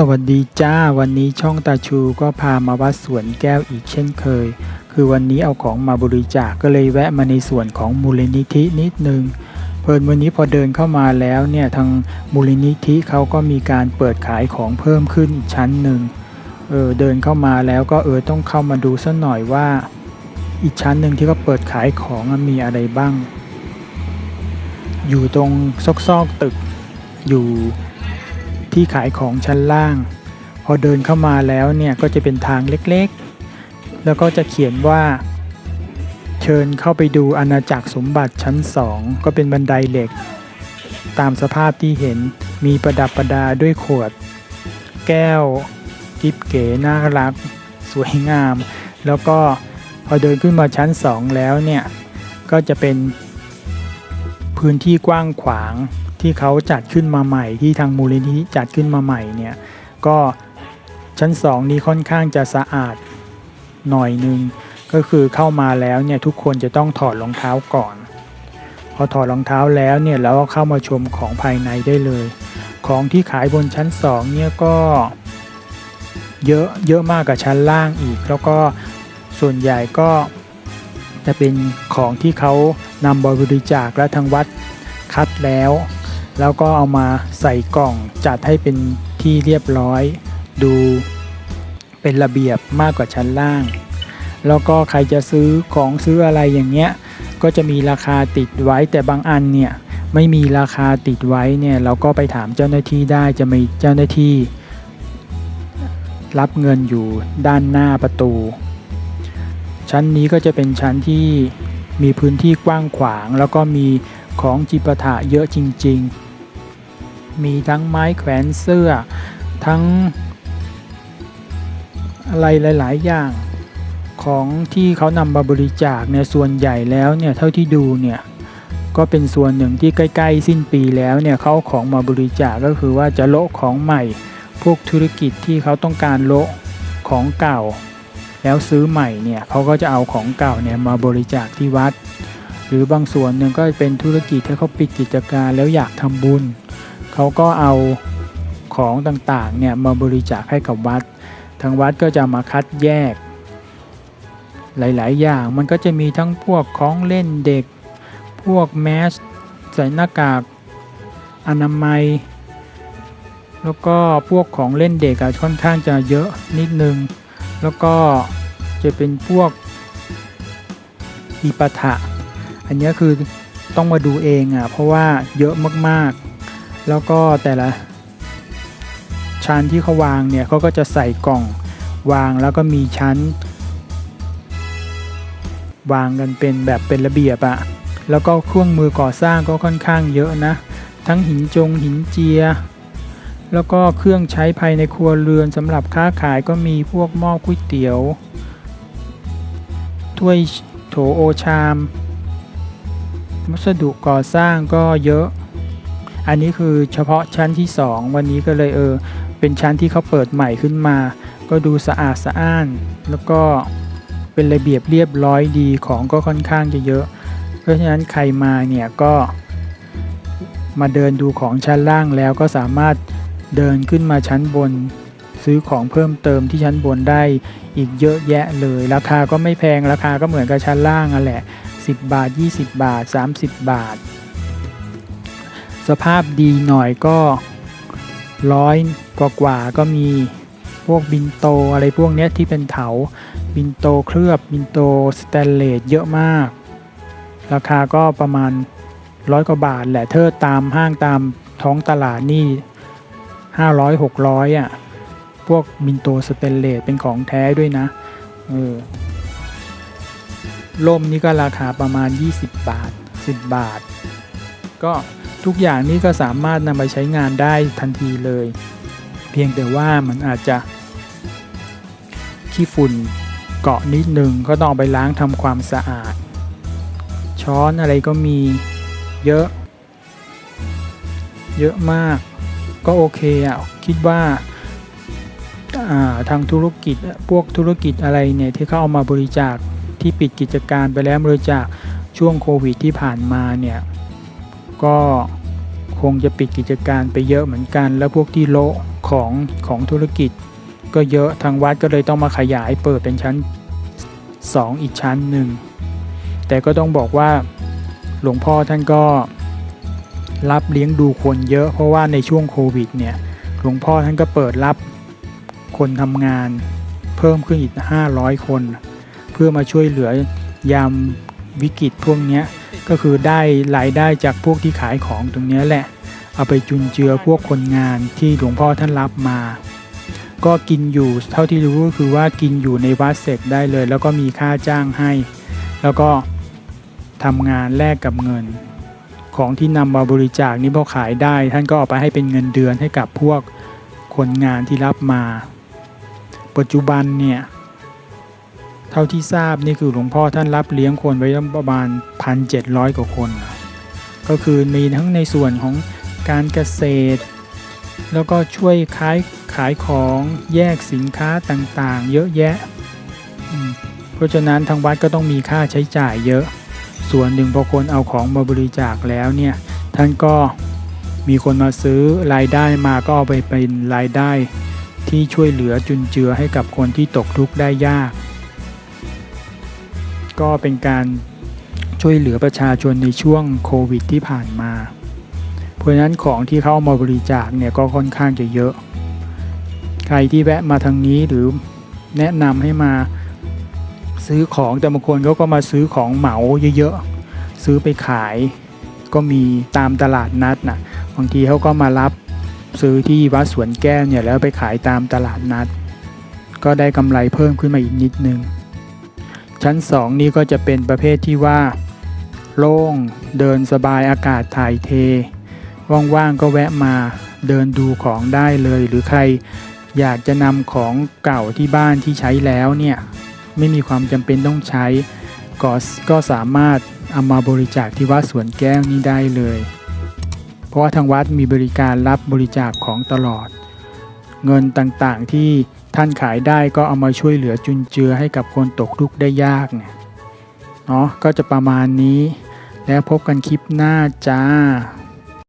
สวัสดีจ้าวันนี้ช่องตาชูก็พามาวัดสวนแก้วอีกเช่นเคย คือวันนี้เอาของมาบริจาคก็เลยแวะมาในส่วนของมูลนิธินิดนึงเพิ่นวันนี้พอเดินเข้ามาแล้วเนี่ยทางมูลนิธิเขาก็มีการเปิดขายของเพิ่มขึ้นอีกชั้นหนึ่งเออเดินเข้ามาแล้วก็เออต้องเข้ามาดูสักหน่อยว่า อีกชั้นหนึ่งที่เขาเปิดขายของมีอะไรบ้าง อยู่ตรงซอกๆตึกอยู่ ที่ขายของชั้นล่าง พอเดินเข้ามาแล้วเนี่ยก็จะเป็นทางเล็กๆ แล้วก็จะเขียนว่า เชิญเข้าไปดูอาณาจักรสมบัติชั้นสองก็เป็นบันไดเหล็ก ตามสภาพที่เห็นมีประดับประดาด้วยขวด แก้วกิบเก๋น่ารัก สวยงาม แล้วก็พอเดินขึ้นมาชั้นสองแล้วเนี่ยก็จะเป็น พื้นที่กว้างขวางที่เขาจัดขึ้นมาใหม่ที่ทางมูลนิธิจัดขึ้นมาใหม่เนี่ยก็ชั้นสองนี้ค่อนข้างจะสะอาดหน่อยนึงก็คือเข้ามาแล้วเนี่ยทุกคนจะต้องถอดรองเท้าก่อน พอถอดรองเท้าแล้วเนี่ยเราก็เข้ามาชมของภายในได้เลย ของที่ขายบนชั้นสองเนี่ยก็เยอะเยอะมากกว่าชั้นล่างอีก แล้วก็ส่วนใหญ่ก็จะเป็นของที่เขา นำบริจาคและทางวัดคัดแล้ว แล้วก็เอามาใส่กล่องจัดให้เป็นที่เรียบร้อย ดูเป็นระเบียบมากกว่าชั้นล่าง แล้วก็ใครจะซื้อของซื้ออะไรอย่างเงี้ยก็จะมีราคาติดไว้แต่บางอันเนี่ยไม่มีราคาติดไว้เนี่ยเราก็ไปถามเจ้าหน้าที่ได้จะมีเจ้าหน้าที่ รับเงินอยู่ด้านหน้าประตู ชั้นนี้ก็จะเป็นชั้นที่ มีพื้นที่กว้างขวาง แล้วก็มีของจิปาถะเยอะจริง ๆ มีทั้งไม้แขวนเสื้อ ทั้งอะไรหลาย ๆ อย่างของที่เขานำมาบริจาคเนี่ยส่วนใหญ่แล้วเนี่ยเท่าที่ดูเนี่ยก็เป็นส่วนหนึ่งที่ใกล้ ๆ สิ้นปีแล้วเนี่ยเขาของมาบริจาคก็คือว่าจะโละของใหม่ พวกธุรกิจที่เขาต้องการโละของเก่า แล้วซื้อใหม่เนี่ยเขาก็จะเอาของเก่าเนี่ยมาบริจาคที่วัด หรือบางส่วนหนึ่งก็เป็นธุรกิจที่เขาปิดกิจการแล้วอยากทำบุญเขาก็เอาของต่างๆเนี่ยมาบริจาคให้กับวัด ทางวัดก็จะมาคัดแยก หลายๆ อย่างมันก็จะมีทั้งพวกของเล่นเด็ก พวกแมสใส่หน้ากากอนามัย แล้วก็พวกของเล่นเด็กอะค่อนข้างจะเยอะนิดนึง แล้วก็จะเป็นพวกอีปาถะอันนี้คือต้องมาดูเองอะเพราะว่าเยอะมากๆ แล้วก็แต่ละชั้นที่เขาวางเนี่ยเขาก็จะใส่กล่องวางแล้วก็มีชั้น วางกันเป็นแบบเป็นระเบียบอะแล้วก็เครื่องมือก่อสร้างก็ค่อนข้างเยอะนะ ทั้งหินจงหินเจีย แล้วก็เครื่องใช้ภายในครัวเรือนสำหรับค้าขายก็มีพวกหม้อก๋วยเตี๋ยว ถ้วยโถโอชามวัสดุก่อสร้างก็เยอะ อันนี้คือเฉพาะชั้นที่ 2 วันนี้ก็เลยเออ เป็นชั้นที่เขาเปิดใหม่ขึ้นมา ก็ดูสะอาดสะอ้าน แล้วก็เป็นระเบียบเรียบร้อยดีของก็ค่อนข้างจะเยอะ เพราะฉะนั้นใครมาเนี่ยก็มาเดินดูของชั้นล่างแล้วก็สามารถ เดินขึ้นมาชั้นบน ซื้อของเพิ่มเติมที่ชั้นบนได้ อีกเยอะแยะเลย ราคาก็ไม่แพงราคาก็เหมือนกับชั้นล่างอะแหละ 10 บาท 20 บาท 30 บาท สภาพดีหน่อยก็ร้อยกว่ากว่าก็มีพวกบินโตอะไรพวกเนี้ยที่เป็นเถาบินโตเคลือบบินโตสแตนเลสเยอะมาก ราคาก็ประมาณร้อยกว่าบาทแหละเธอตามห้างตามท้องตลาดนี่ 500 600 อะ พวกบินโตสเตนเลสเป็นของแท้ด้วยนะ เออล่มนี่ก็ราคาประมาณ 20 บาท 10 บาท ก็ทุกอย่างนี่ก็สามารถนำไปใช้งานได้ทันทีเลย เพียงแต่ว่ามันอาจจะ ขี้ฝุ่นเกาะนิดนึงก็ต้องไปล้างทำความสะอาด ช้อนอะไรก็มีเยอะ เยอะมาก ก็โอเคอะคิดว่าทางธุรกิจพวกธุรกิจอะไรเนี่ยที่เขาเอามาบริจาคที่ปิดกิจการไปแล้วบริจาคช่วงโควิดที่ผ่านมาเนี่ยก็คงจะปิดกิจการไปเยอะเหมือนกัน แล้วพวกที่โละของของธุรกิจ ก็เยอะทางวัดก็เลยต้องมาขยายเปิดเป็นชั้น 2 อีกชั้นหนึ่งแต่ก็ต้องบอกว่าหลวงพ่อท่านก็ รับเลี้ยงดูคนเยอะเพราะว่าในช่วงโควิดเนี่ยหลวงพ่อท่านก็เปิดรับคนทำงานเพิ่มขึ้นอีก 500 คน เพื่อมาช่วยเหลือยามวิกฤตพวกนี้ก็คือได้รายได้จากพวกที่ขายของตรงนี้แหละ เอาไปจุนเจือพวกคนงานที่หลวงพ่อท่านรับมา ก็กินอยู่เท่าที่รู้ก็คือว่ากินอยู่ในวัดเสร็จได้เลย แล้วก็มีค่าจ้างให้ แล้วก็ทำงานแลกกับเงิน ของที่นำมาบริจาคนี้พอขายได้ ท่านก็เอาไปให้เป็นเงินเดือนให้กับพวกคนงานที่รับมา ปัจจุบันเนี่ยเท่าที่ทราบนี่คือหลวงพ่อท่านรับเลี้ยงคนไว้ประมาณ 1,700 กว่าคน ก็คือมีทั้งในส่วนของการเกษตร แล้วก็ช่วยขายขายของแยกสินค้าต่างๆ เยอะแยะ เพราะฉะนั้นทางวัดก็ต้องมีค่าใช้จ่ายเยอะ ส่วนหนึ่งพอคนเอาของมาบริจาคแล้วเนี่ยท่านก็มีคนมาซื้อรายได้มาก็เอาไปเป็นรายได้ที่ช่วยเหลือจุนเจือให้กับคนที่ตกทุกข์ได้ยาก ก็เป็นการช่วยเหลือประชาชนในช่วงโควิดที่ผ่านมา เพราะนั้นของที่เขามาบริจาคเนี่ยก็ค่อนข้างจะเยอะ ใครที่แวะมาทางนี้หรือแนะนำให้มา ซื้อของแต่บางคนเขาก็มาซื้อของเหมาเยอะๆซื้อไปขาย ก็มีตามตลาดนัดนะบางทีเขาก็มารับซื้อที่วัดสวนแก้วเนี่ยแล้วไปขายตามตลาดนัด ก็ได้กำไรเพิ่มขึ้นมาอีกนิดนึง ชั้น 2 นี่ก็จะเป็นประเภทที่ว่า โล่งเดินสบายอากาศถ่ายเท ว่างๆก็แวะมาเดินดูของได้เลยหรือใครอยากจะนำของเก่าที่บ้านที่ใช้แล้วเนี่ย ไม่มีความจำเป็นต้องใช้ก็ก็สามารถเอามาบริจาคที่วัดสวนแก้วนี้ได้เลย เพราะว่าทางวัดมีบริการรับบริจาคของตลอด เงินต่างๆที่ท่านขายได้ก็เอามาช่วยเหลือจุนเจือให้กับคนตกทุกข์ได้ยากเนี่ยเนาะก็จะประมาณนี้ แล้วพบกันคลิปหน้าจ้า